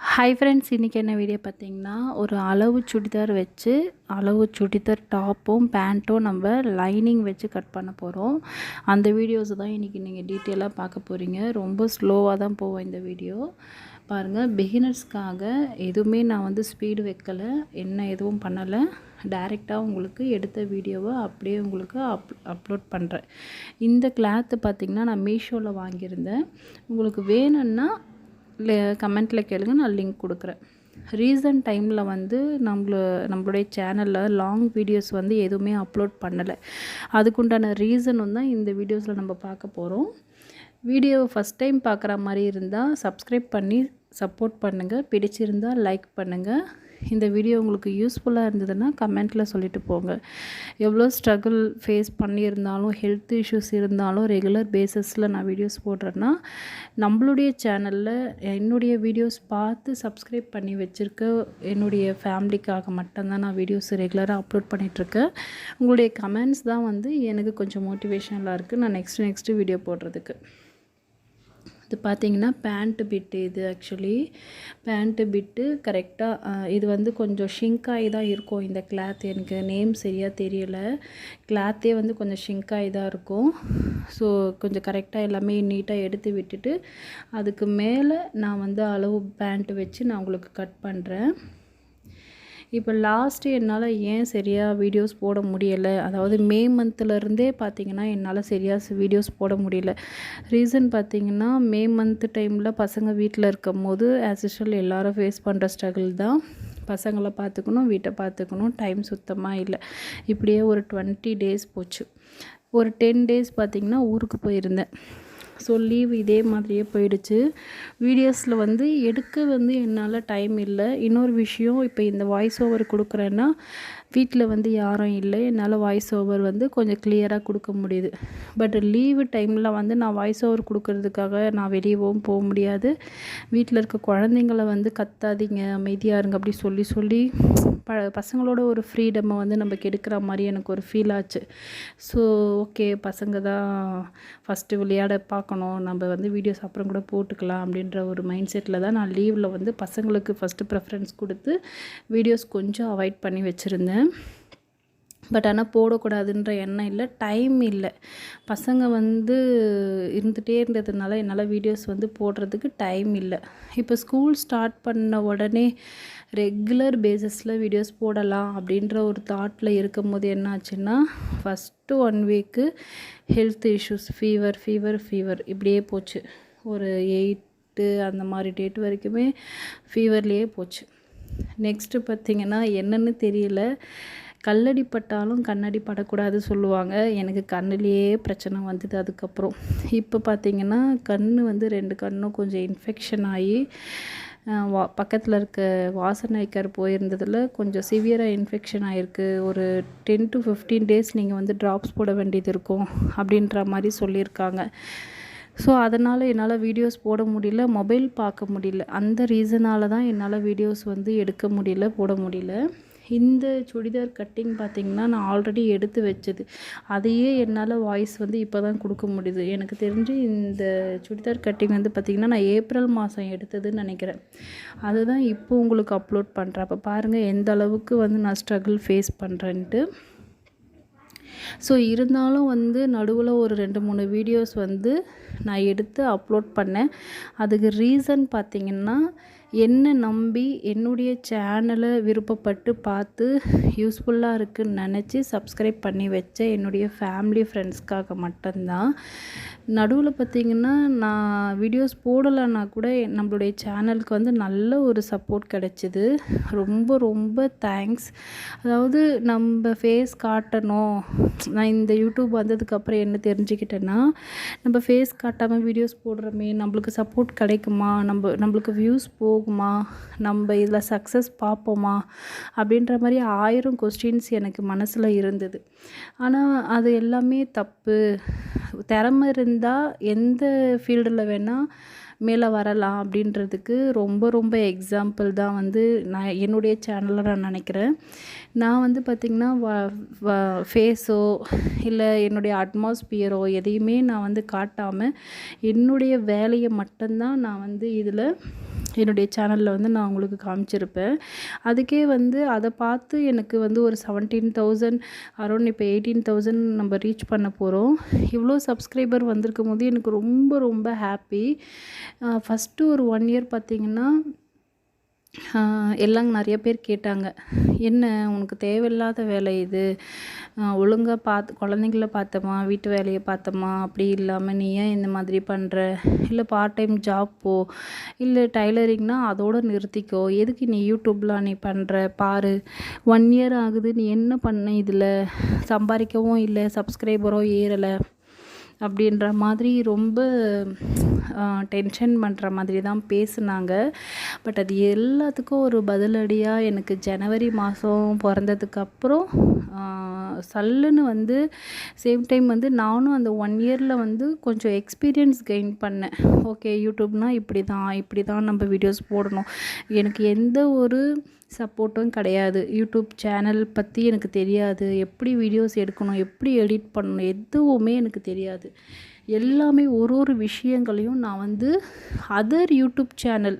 Hi friends இன்றைக்கி என்ன video பார்த்தீங்கன்னா ஒரு அளவு சுடிதார் வச்சு அளவு சுடிதார் டாப்பும் பேண்ட்டும் நம்ம லைனிங் வச்சு கட் பண்ண போகிறோம் அந்த வீடியோஸ் தான் இன்றைக்கி நீங்கள் டீட்டெயிலாக பார்க்க போகிறீங்க ரொம்ப ஸ்லோவாக தான் போவோம் இந்த வீடியோ பாருங்கள் பிகினர்ஸ்க்காக எதுவுமே நான் வந்து ஸ்பீடு வைக்கலை. என்ன எதுவும் பண்ணலை. டைரெக்டாக உங்களுக்கு எடுத்த வீடியோவை அப்படியே உங்களுக்கு அப் அப்லோட் பண்ணுறேன் இந்த கிளாத்து பார்த்திங்கன்னா நான் மீஷோவில் வாங்கியிருந்தேன். உங்களுக்கு வேணும்னா கமெண்ட்டில் கேளுங்க நான் லிங்க் கொடுக்குறேன். ரீசன்ட் டைமில் வந்து நம்மள நம்மளுடைய சேனலில் லாங் வீடியோஸ் வந்து எதுவுமே அப்லோட் பண்ணலை. அதுக்குண்டான ரீசன் தான் இந்த வீடியோஸில் நம்ம பார்க்க போகிறோம் வீடியோ ஃபஸ்ட் டைம் பார்க்குற மாதிரி இருந்தால் சப்ஸ்கிரைப் பண்ணி சப்போர்ட் பண்ணுங்கள் பிடிச்சிருந்தால் லைக் பண்ணுங்கள் இந்த வீடியோ உங்களுக்கு யூஸ்ஃபுல்லாக இருந்ததுன்னா கமெண்ட்டில் சொல்லிட்டு போங்க. எவ்வளோ ஸ்ட்ரகிள் ஃபேஸ் பண்ணியிருந்தாலும் ஹெல்த் இஷ்யூஸ் இருந்தாலும் ரெகுலர் பேஸஸில் நான் வீடியோஸ் போடுறேன்னா நம்மளுடைய சேனலில் என்னுடைய வீடியோஸ் பார்த்து சப்ஸ்கிரைப் பண்ணி வச்சுருக்க என்னுடைய ஃபேமிலிக்காக மட்டும்தான் நான் வீடியோஸ் ரெகுலராக அப்லோட் பண்ணிகிட்ருக்கேன் உங்களுடைய கமெண்ட்ஸ் தான் வந்து எனக்கு கொஞ்சம் மோட்டிவேஷனலாக இருக்குது நான் நெக்ஸ்ட் நெக்ஸ்ட்டு வீடியோ போடுறதுக்கு. இது பார்த்தீங்கன்னா பேண்ட்டு பிட்டு இது ஆக்சுவலி பேண்ட்டு பிட்டு கரெக்டாக இது வந்து கொஞ்சம் ஷிங்காகி தான் இருக்கும் இந்த கிளாத் எனக்கு நேம் சரியாக தெரியலை. கிளாத்தே வந்து கொஞ்சம் ஷிங்காகி தான் இருக்கும். ஸோ கொஞ்சம் கரெக்டாக எல்லாமே நீட்டாக எடுத்து விட்டுட்டு அதுக்கு மேலே நான் வந்து அளவு பேண்ட்டு வச்சு நான் உங்களுக்கு கட் பண்ணுறேன் இப்போ லாஸ்ட்டு என்னால் ஏன் சரியாக வீடியோஸ் போட முடியலை? அதாவது மே மந்த்லேருந்தே பார்த்திங்கன்னா என்னால் சரியாக வீடியோஸ் போட முடியல. ரீசன் பார்த்திங்கன்னா மே மந்த்து டைமில் பசங்க வீட்டில் இருக்கும் போது ஆஸ் யூஷுவல் எல்லோரும் ஃபேஸ் பண்ணுற ஸ்ட்ரகிள் தான். பசங்களை பார்த்துக்கணும் வீட்டை பார்த்துக்கணும் டைம் சுத்தமாக இல்லை. இப்படியே ஒரு டுவெண்ட்டி டேஸ் போச்சு. ஒரு டென் டேஸ் பார்த்திங்கன்னா ஊருக்கு போயிருந்தேன். ஸோ லீவ் இதே மாதிரியே போயிடுச்சு. வீடியோஸில் வந்து எடுக்க வந்து என்னால் டைம் இல்லை. இன்னொரு விஷயம் இப்போ இந்த வாய்ஸ் ஓவர் கொடுக்குறேன்னா வீட்டில் வந்து யாரும் இல்லை. என்னால் வாய்ஸ் ஓவர் வந்து கொஞ்சம் கிளியராக கொடுக்க முடியுது. பட் லீவு டைமில் வந்து நான் வாய்ஸ் ஓவர் கொடுக்கறதுக்காக நான் வெளியவும் போக முடியாது. வீட்டில் இருக்க குழந்தைங்கள வந்து கத்தாதீங்க அமைதியாக இருங்க அப்படி சொல்லி சொல்லி ப பசங்களோட ஒரு ஃப்ரீடம்மை வந்து நம்ம கெடுக்கிற மாதிரி எனக்கு ஒரு ஃபீல் ஆச்சு. ஸோ ஓகே பசங்க தான் ஃபஸ்ட்டு விளையாட பார்க்க பார்க்கணும் நம்ம வந்து வீடியோஸ் அப்புறம் கூட போட்டுக்கலாம் அப்படின்ற ஒரு மைண்ட் செட்டில் தான் நான் லீவில் வந்து பசங்களுக்கு ஃபஸ்ட்டு ப்ரெஃபரன்ஸ் கொடுத்து வீடியோஸ் கொஞ்சம் அவாய்ட் பண்ணி வச்சுருந்தேன். பட் ஆனால் போடக்கூடாதுன்ற எண்ணம் இல்லை டைம் இல்லை. பசங்க வந்து இருந்துகிட்டே இருந்ததுனால என்னால் வீடியோஸ் வந்து போடுறதுக்கு டைம் இல்லை. இப்போ ஸ்கூல் ஸ்டார்ட் பண்ண உடனே ரெகுலர் பேசிஸில் வீடியோஸ் போடலாம் அப்படின்ற ஒரு தாட்டில் இருக்கும் போது என்னாச்சுன்னா first one week health issues fever fever fever இப்படியே போச்சு. ஒரு எயிட்டு அந்த மாதிரி டேட் வரைக்குமே ஃபீவர்லேயே போச்சு. நெக்ஸ்ட்டு பார்த்திங்கன்னா என்னென்னு தெரியல. கல்லடி பட்டாலும் கண்ணடி படக்கூடாது சொல்லுவாங்க. எனக்கு கண்ணுலேயே பிரச்சனை வந்தது அதுக்கப்புறம். இப்போ பார்த்திங்கன்னா கண் வந்து ரெண்டு கண்ணும் கொஞ்சம் இன்ஃபெக்ஷன் ஆகி வா பக்கத்தில் இருக்க வாசநாய்க்கார் போயிருந்ததில் கொஞ்சம் சிவியராக இன்ஃபெக்ஷன் ஆகிருக்கு ஒரு டென் டு ஃபிஃப்டீன் டேஸ் நீங்கள் வந்து ட்ராப்ஸ் போட வேண்டியது இருக்கும் அப்படின்ற மாதிரி சொல்லியிருக்காங்க. ஸோ அதனால் என்னால் வீடியோஸ் போட முடியல மொபைல் பார்க்க முடியல. அந்த ரீசனால் தான் என்னால் வீடியோஸ் வந்து எடுக்க முடியல போட முடியல. இந்த சுடிதார் கட்டிங் பார்த்திங்கன்னா நான் ஆல்ரெடி எடுத்து வச்சது. அதையே என்னால் வாய்ஸ் வந்து இப்போ தான் கொடுக்க முடியுது. எனக்கு தெரிஞ்சு இந்த சுடிதார் கட்டிங் வந்து பார்த்திங்கன்னா நான் ஏப்ரல் மாதம் எடுத்ததுன்னு நினைக்கிறேன். அதுதான் இப்போ உங்களுக்கு அப்லோட் பண்ணுறேன் அப்போ பாருங்கள் எந்த அளவுக்கு வந்து நான் ஸ்ட்ரகிள் ஃபேஸ் பண்ணுறேன்ட்டு ஸோ இருந்தாலும் வந்து நடுவில் ஒரு ரெண்டு மூணு வீடியோஸ் வந்து நான் எடுத்து அப்லோட் பண்ணேன். அதுக்கு ரீசன் பார்த்திங்கன்னா என்னை நம்பி என்னுடைய சேனலை விருப்பப்பட்டு பார்த்து யூஸ்ஃபுல்லாக இருக்குதுன்னு நினச்சி சப்ஸ்கிரைப் பண்ணி வச்ச என்னுடைய ஃபேமிலி ஃப்ரெண்ட்ஸ்க்காக மட்டும்தான். நடுவில் பார்த்திங்கன்னா நான் வீடியோஸ் போடலைன்னா கூட நம்மளுடைய சேனலுக்கு வந்து நல்ல ஒரு சப்போர்ட் கிடச்சிது. ரொம்ப ரொம்ப தேங்க்ஸ் அதாவது நம்ம ஃபேஸ் காட்டணும். நான் இந்த யூடியூப் வந்ததுக்கப்புறம் என்ன தெரிஞ்சுக்கிட்டேன்னா நம்ம ஃபேஸ் காட்டாமல் வீடியோஸ் போடுறோமே நம்மளுக்கு சப்போர்ட் கிடைக்குமா? நம்ம நம்மளுக்கு வியூஸ் போ போகுமா? நம்ம இதில் சக்ஸஸ் பார்ப்போமா? அப்படின்ற மாதிரி ஆயிரம் கொஸ்டின்ஸ் எனக்கு மனசில் இருந்தது. ஆனால் அது எல்லாமே தப்பு. திறமை இருந்தால் எந்த ஃபீல்டில் வேணால் மேலே வரலாம் அப்படின்றதுக்கு ரொம்ப ரொம்ப எக்ஸாம்பிள் தான் வந்து நான் என்னுடைய சேனலில் நான் நினைக்கிறேன். நான் வந்து பார்த்திங்கன்னா வ ஃபேஸோ இல்லை என்னுடைய அட்மாஸ்பியரோ எதையுமே நான் வந்து காட்டாமல் என்னுடைய வேலையை மட்டும்தான் நான் வந்து இதில் என்னுடைய சேனலில் வந்து நான் உங்களுக்கு காமிச்சிருப்பேன். அதுக்கே வந்து அதை பார்த்து எனக்கு வந்து ஒரு செவன்டீன் தௌசண்ட் அரௌண்ட் இப்போ எயிட்டீன் தௌசண்ட் நம்ம ரீச் பண்ண போகிறோம் இவ்வளோ சப்ஸ்கிரைபர் வந்திருக்கும் போது எனக்கு ரொம்ப ரொம்ப ஹாப்பி ஃபஸ்ட்டு ஒரு ஒன் இயர் பார்த்திங்கன்னா எல்லாம் நிறைய பேர் கேட்டாங்க. என்ன உனக்கு தேவையில்லாத வேலை இது? ஒழுங்காக பார்த்து குழந்தைங்கள பார்த்தோமா வீட்டு வேலையை பார்த்தோமா அப்படி இல்லாமல் நீ ஏன் இந்த மாதிரி பண்ணுற இல்லை பார்ட் டைம் ஜாப் போ. இல்லை டைலரிங்னால் அதோடு நிறுத்திக்கோ. எதுக்கு நீ யூடியூப்லாம் நீ பண்ணுற பாரு. ஒன் இயர் ஆகுது. நீ என்ன பண்ண இதில்? சம்பாதிக்கவும் இல்லை. சப்ஸ்கிரைபரோ ஏறலை. அப்படின்ற மாதிரி ரொம்ப டென்ஷன் பண்ணுற மாதிரி தான் பேசுனாங்க. பட் அது எல்லாத்துக்கும் ஒரு பதிலடியாக எனக்கு ஜனவரி மாதம் பிறந்ததுக்கப்புறம் சல்லுன்னு வந்து சேம் டைம் வந்து நானும் அந்த ஒன் இயரில் வந்து கொஞ்சம் எக்ஸ்பீரியன்ஸ் கெயின் பண்ணேன். ஓகே யூடியூப்னால் இப்படி தான் இப்படி தான் நம்ம வீடியோஸ் போடணும். எனக்கு எந்த ஒரு சப்போர்ட்டும் கிடையாது. யூடியூப் சேனல் பற்றி எனக்கு தெரியாது. எப்படி வீடியோஸ் எடுக்கணும் எப்படி எடிட் பண்ணணும் எதுவுமே எனக்கு தெரியாது. எல்லாமே ஒரு ஒரு விஷயங்களையும் நான் வந்து அதர் யூடியூப் சேனல்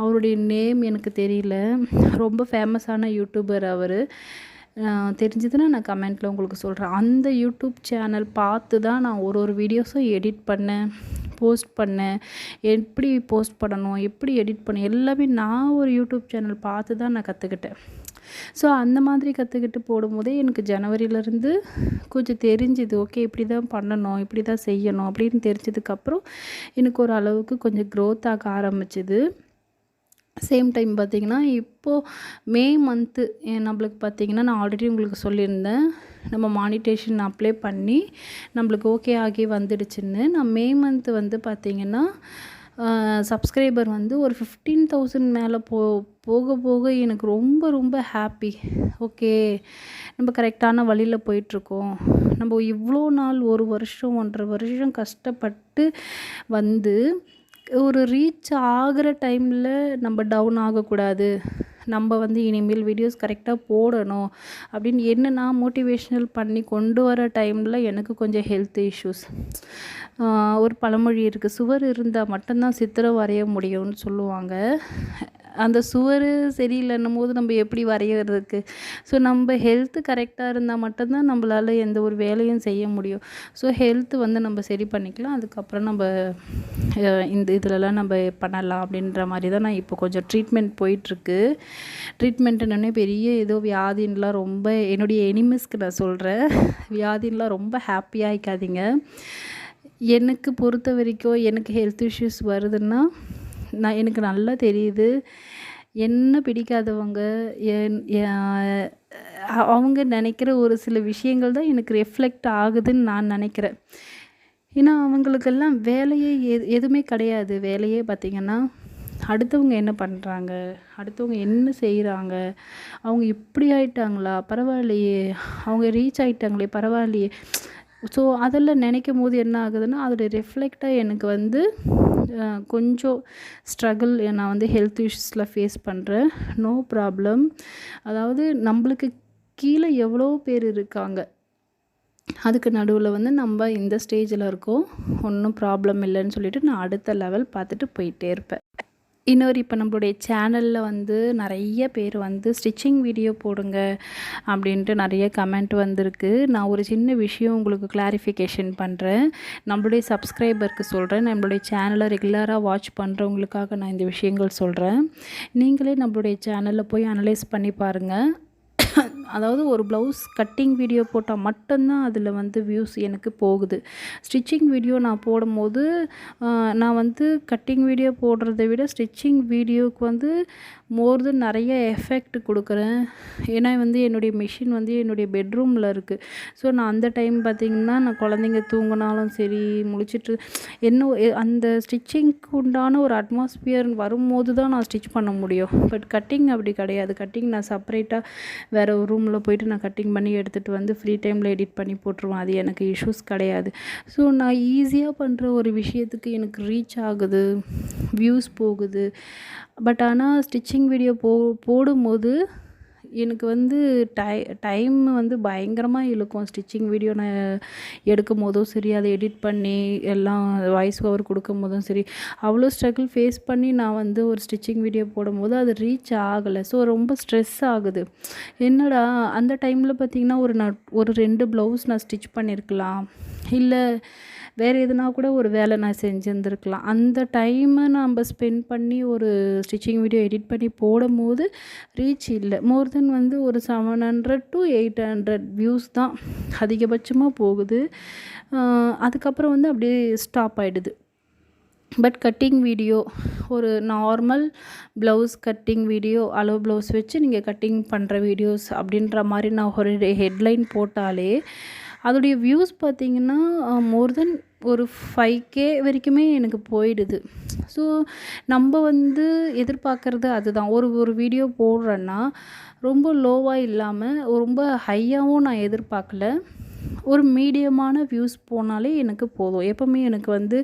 அவருடைய நேம் எனக்கு தெரியல. ரொம்ப ஃபேமஸான யூடியூபர் அவர். தெரிஞ்சதுன்னா நான் கமெண்ட்டில் உங்களுக்கு சொல்கிறேன் அந்த யூடியூப் சேனல் பார்த்து தான் நான் ஒரு ஒரு வீடியோஸும் எடிட் பண்ணேன் போஸ்ட் பண்ணேன். எப்படி போஸ்ட் பண்ணணும் எப்படி எடிட் பண்ண எல்லாமே நான் ஒரு யூடியூப் சேனல் பார்த்து தான் நான் கற்றுக்கிட்டேன் ஸோ அந்த மாதிரி கற்றுக்கிட்டு போடும்போதே எனக்கு ஜனவரியிலேருந்து கொஞ்சம் தெரிஞ்சுது ஓகே இப்படி தான் பண்ணணும் இப்படி தான் செய்யணும் அப்படின்னு தெரிஞ்சதுக்கப்புறம் எனக்கு ஒரு அளவுக்கு கொஞ்சம் க்ரோத் ஆக ஆரம்பிச்சிது. சேம் டைம் பார்த்திங்கன்னா இப்போது மே மந்த்து நம்மளுக்கு பார்த்திங்கன்னா நான் ஆல்ரெடி உங்களுக்கு சொல்லியிருந்தேன். நம்ம மானிட்டேஷன் அப்ளை பண்ணி நம்மளுக்கு ஓகே ஆகி வந்துடுச்சுன்னு. நான் மே மந்த்து வந்து பார்த்திங்கன்னா சப்ஸ்கிரைபர் வந்து ஒரு ஃபிஃப்டீன் தௌசண்ட் மேலே போ போக போக எனக்கு ரொம்ப ரொம்ப ஹாப்பி ஓகே நம்ம கரெக்டான வழியில் போயிட்டுருக்கோம். நம்ம இவ்வளோ நாள் ஒரு வருஷம் ஒன்றரை வருஷம் கஷ்டப்பட்டு வந்து ஒரு ரீச் ஆகிற டைமில் நம்ம டவுன் ஆகக்கூடாது. நம்ம வந்து இனிமேல் வீடியோஸ் கரெக்டாக போடணும் அப்படின்னு என்ன நான் மோட்டிவேஷ்னல் பண்ணி கொண்டு வர டைமில் எனக்கு கொஞ்சம் ஹெல்த் இஷ்யூஸ் ஒரு பழமொழி இருக்குது சுவர் இருந்தால் மட்டும்தான் சித்திரம் வரைய முடியும்னு சொல்லுவாங்க. அந்த சுவர் சரியில்லைன்னும் போது நம்ம எப்படி வரைகிறதுக்கு ஸோ நம்ம ஹெல்த்து கரெக்டாக இருந்தால் மட்டும்தான் நம்மளால் எந்த ஒரு வேலையும் செய்ய முடியும். ஸோ ஹெல்த்து வந்து நம்ம சரி பண்ணிக்கலாம். அதுக்கப்புறம் நம்ம இந்த இதிலலாம் நம்ம பண்ணலாம் அப்படின்ற மாதிரி தான் நான் இப்போ கொஞ்சம் ட்ரீட்மெண்ட் போயிட்டுருக்கு. ட்ரீட்மெண்ட்டுன்னே பெரிய ஏதோ வியாதின்லாம் ரொம்ப என்னுடைய எனிமிஸ்க்கு நான் சொல்கிறேன் வியாதின்லாம் ரொம்ப ஹாப்பியாகிக்காதீங்க எனக்கு பொறுத்த வரைக்கும் எனக்கு ஹெல்த் இஷ்யூஸ் வருதுன்னா நான் எனக்கு நல்லா தெரியுது. என்ன பிடிக்காதவங்க என் அவங்க நினைக்கிற ஒரு சில விஷயங்கள் தான் எனக்கு ரெஃப்ளெக்ட் ஆகுதுன்னு நான் நினைக்கிறேன். ஏன்னா அவங்களுக்கெல்லாம் வேலையே எது எதுவுமே கிடையாது. வேலையே பார்த்திங்கன்னா அடுத்தவங்க என்ன பண்ணுறாங்க அடுத்தவங்க என்ன செய்கிறாங்க அவங்க இப்படி ஆயிட்டாங்களா? பரவாயில்லையே. அவங்க ரீச் ஆகிட்டாங்களே பரவாயில்லையே. ஸோ அதெல்லாம் நினைக்கும் போது என்ன ஆகுதுன்னா அதோடய ரிஃப்ளெக்டாக எனக்கு வந்து கொஞ்சம் ஸ்ட்ரகிள் நான் வந்து ஹெல்த் இஷ்யூஸில் ஃபேஸ் பண்ணுறேன் நோ ப்ராப்ளம் அதாவது நம்மளுக்கு கீழே எவ்வளோ பேர் இருக்காங்க அதுக்கு நடுவில் வந்து நம்ம இந்த ஸ்டேஜில் இருக்கோம் ஒன்றும் ப்ராப்ளம் இல்லைன்னு சொல்லிட்டு நான் அடுத்த லெவல் பார்த்துட்டு போயிட்டே இருப்பேன். இன்னொரு இப்போ நம்மளுடைய சேனலில் வந்து நிறைய பேர் வந்து ஸ்டிச்சிங் வீடியோ போடுங்க அப்படின்ட்டு நிறைய கமெண்ட் வந்திருக்கு. நான் ஒரு சின்ன விஷயம் உங்களுக்கு கிளாரிஃபிகேஷன் பண்ணுறேன் நம்மளுடைய சப்ஸ்கிரைபருக்கு சொல்கிறேன் நம்மளுடைய சேனலை ரெகுலராக வாட்ச் பண்ணுறவங்களுக்காக நான் இந்த விஷயங்கள் சொல்கிறேன் நீங்களே நம்மளுடைய சேனலில் போய் அனலைஸ் பண்ணி பாருங்கள் அதாவது ஒரு ப்ளவுஸ் கட்டிங் வீடியோ போட்டால் மட்டும்தான் அதில் வந்து வியூஸ் எனக்கு போகுது. ஸ்டிச்சிங் வீடியோ நான் போடும்போது நான் வந்து கட்டிங் வீடியோ போடுறத விட ஸ்டிச்சிங் வீடியோவுக்கு வந்து மோர் தென் நிறைய எஃபெக்ட் கொடுக்குறேன். ஏன்னா வந்து என்னுடைய மிஷின் வந்து என்னுடைய பெட்ரூமில் இருக்குது ஸோ நான் அந்த டைம் பார்த்திங்கன்னா நான் குழந்தைங்க தூங்கினாலும் சரி முழிச்சிட்டு என்ன அந்த ஸ்டிச்சிங்க்கு உண்டான ஒரு அட்மாஸ்பியர் வரும்போது தான் நான் ஸ்டிச் பண்ண முடியும். பட் கட்டிங் அப்படி கிடையாது. கட்டிங் நான் செப்பரேட்டாக வேறு ஒரு ரூமில் போயிட்டு நான் கட்டிங் பண்ணி எடுத்துகிட்டு வந்து ஃப்ரீ டைமில் எடிட் பண்ணி போட்டுருவேன். அது எனக்கு இஷ்யூஸ் கிடையாது. ஸோ நான் ஈஸியாக பண்ணுற ஒரு விஷயத்துக்கு எனக்கு ரீச் ஆகுது வியூஸ் போகுது. பட் ஆனால் ஸ்டிச்சிங் வீடியோ போ போடும்போது எனக்கு வந்து டை டைம் வந்து பயங்கரமாக இழுக்கும். ஸ்டிச்சிங் வீடியோ நான் எடுக்கும் போதும் சரி அதை எடிட் பண்ணி எல்லாம் வாய்ஸ் ஓவர் கொடுக்கும் போதும் சரி அவ்வளோ ஸ்ட்ரகிள் ஃபேஸ் பண்ணி நான் வந்து ஒரு ஸ்டிச்சிங் வீடியோ போடும்போது அது ரீச் ஆகலை. ஸோ ரொம்ப ஸ்ட்ரெஸ் ஆகுது. என்னடா அந்த டைமில் பார்த்திங்கன்னா ஒரு நான் ஒரு ரெண்டு ப்ளவுஸ் நான் ஸ்டிச் பண்ணியிருக்கலாம். இல்லை வேறு எதுனா கூட ஒரு வேலை நான் செஞ்சுருந்துருக்கலாம். அந்த டைமை நம்ம ஸ்பெண்ட் பண்ணி ஒரு ஸ்டிச்சிங் வீடியோ எடிட் பண்ணி போடும்போது ரீச் இல்லை. மோர் தென் வந்து ஒரு seven hundred to eight hundred views தான் அதிகபட்சமாக போகுது. அதுக்கப்புறம் வந்து அப்படியே ஸ்டாப் ஆகிடுது பட் கட்டிங் வீடியோ ஒரு நார்மல் ப்ளவுஸ் கட்டிங் வீடியோ அளவு ப்ளவுஸ் வச்சு நீங்கள் கட்டிங் பண்ணுற வீடியோஸ் அப்படின்ற மாதிரி நான் ஒரு ஹெட்லைன் போட்டாலே அதோடைய வியூஸ் பார்த்திங்கன்னா மோர் தென் ஒரு ஃபைவ் கே வரைக்குமே எனக்கு போயிடுது. ஸோ நம்ம வந்து எதிர்பார்க்குறது அதுதான். ஒரு ஒரு வீடியோ போடுறேன்னா ரொம்ப லோவாக இல்லாமல் ரொம்ப ஹையாகவும் நான் எதிர்பார்க்கல. ஒரு மீடியமான வியூஸ் போனாலே எனக்கு போதும். எப்போவுமே எனக்கு வந்து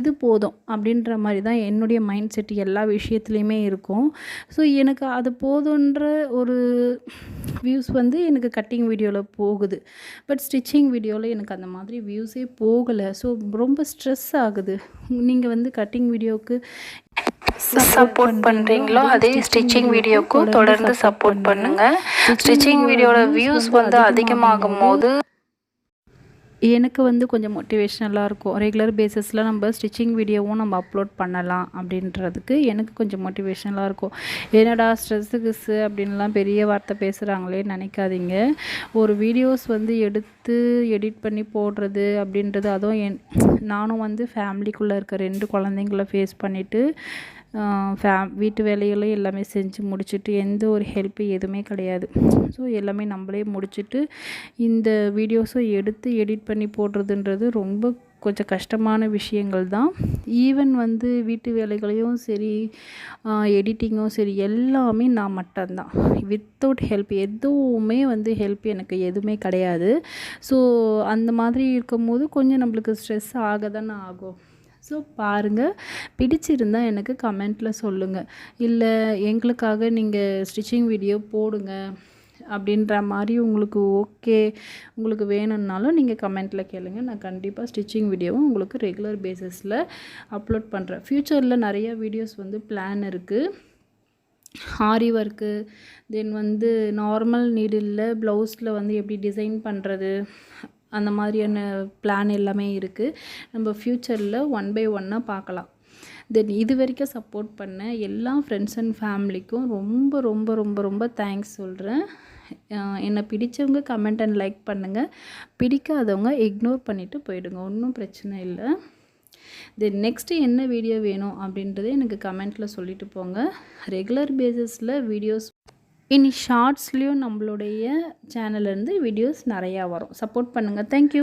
இது போதும் அப்படின்ற மாதிரி தான் என்னுடைய மைண்ட் செட் எல்லா விஷயத்துலையுமே இருக்கும். ஸோ எனக்கு அது போதுன்ற ஒரு வியூஸ் வந்து எனக்கு கட்டிங் வீடியோவில் போகுது. பட் ஸ்டிச்சிங் வீடியோவில் எனக்கு அந்த மாதிரி வியூஸே போகலை. ஸோ ரொம்ப ஸ்ட்ரெஸ் ஆகுது. நீங்கள் வந்து கட்டிங் வீடியோவுக்கு சப்போர்ட் பண்ணுறீங்களோ அதே ஸ்டிச்சிங் வீடியோக்கும் தொடர்ந்து சப்போர்ட் பண்ணுங்கள் ஸ்டிச்சிங் வீடியோட வியூஸ் வந்து அதிகமாகும் போது எனக்கு வந்து கொஞ்சம் மோட்டிவேஷ்னலாக இருக்கும். ரெகுலர் பேஸஸில் நம்ம ஸ்டிச்சிங் வீடியோவும் நம்ம அப்லோட் பண்ணலாம் அப்படின்றதுக்கு எனக்கு கொஞ்சம் மோட்டிவேஷ்னலாக இருக்கும். என்னடா ஸ்ட்ரெஸ்ஸு கிஸ்ஸு அப்படின்லாம் பெரிய வார்த்தை பேசுகிறாங்களே நினைக்காதீங்க. ஒரு வீடியோஸ் வந்து எடுத்து எடிட் பண்ணி போடுறது அப்படின்றது அதுவும் என் நானும் வந்து ஃபேமிலிக்குள்ளே இருக்க ரெண்டு குழந்தைங்கள ஃபேஸ் பண்ணிவிட்டு ஃபே வீட்டு வேலைகளும் எல்லாமே செஞ்சு முடிச்சுட்டு எந்த ஒரு ஹெல்ப்பு எதுவுமே கிடையாது. ஸோ எல்லாமே நம்மளே முடிச்சுட்டு இந்த வீடியோஸும் எடுத்து எடிட் பண்ணி போடுறதுன்றது ரொம்ப கொஞ்சம் கஷ்டமான விஷயங்கள் தான். ஈவன் வந்து வீட்டு வேலைகளையும் சரி எடிட்டிங்கும் சரி எல்லாமே நான் மட்டும்தான் வித்தவுட் ஹெல்ப் எதுவுமே வந்து ஹெல்ப் எனக்கு எதுவுமே கிடையாது. ஸோ அந்த மாதிரி இருக்கும்போது கொஞ்சம் நம்மளுக்கு ஸ்ட்ரெஸ் ஆக தானே ஆகும். ஸோ பாருங்கள் பிடிச்சிருந்தால் எனக்கு கமெண்ட்டில் சொல்லுங்கள் இல்லை எங்களுக்காக நீங்கள் ஸ்டிச்சிங் வீடியோ போடுங்க அப்படின்ற மாதிரி உங்களுக்கு ஓகே உங்களுக்கு வேணும்னாலும் நீங்கள் கமெண்ட்டில் கேளுங்கள் நான் கண்டிப்பாக ஸ்டிச்சிங் வீடியோவும் உங்களுக்கு ரெகுலர் பேசிஸில் அப்லோட் பண்ணுறேன் ஃப்யூச்சரில் நிறைய வீடியோஸ் வந்து பிளான் இருக்குது ஆரி ஒர்க்கு தென் வந்து நார்மல் நீடில் ப்ளவுஸில் வந்து எப்படி டிசைன் பண்ணுறது அந்த மாதிரியான பிளான் எல்லாமே இருக்குது நம்ம ஃப்யூச்சரில் ஒன் பை ஒன்னாக பார்க்கலாம். தென் இது வரைக்கும் சப்போர்ட் பண்ண எல்லா ஃப்ரெண்ட்ஸ் அண்ட் ஃபேமிலிக்கும் ரொம்ப ரொம்ப ரொம்ப ரொம்ப தேங்க்ஸ் சொல்கிறேன் என்னை பிடிச்சவங்க கமெண்ட் அண்ட் லைக் பண்ணுங்கள் பிடிக்காதவங்க இக்னோர் பண்ணிவிட்டு போயிடுங்க. ஒன்றும் பிரச்சனை இல்லை. தென் நெக்ஸ்ட்டு என்ன வீடியோ வேணும் அப்படின்றதே எனக்கு கமெண்ட்டில் சொல்லிட்டு போங்க. ரெகுலர் பேசிஸில் வீடியோஸ் இனி ஷார்ட்ஸ்லேயும் நம்மளுடைய சேனல்லேருந்து வீடியோஸ் நிறையா வரும். சப்போர்ட் பண்ணுங்கள் தேங்க்யூ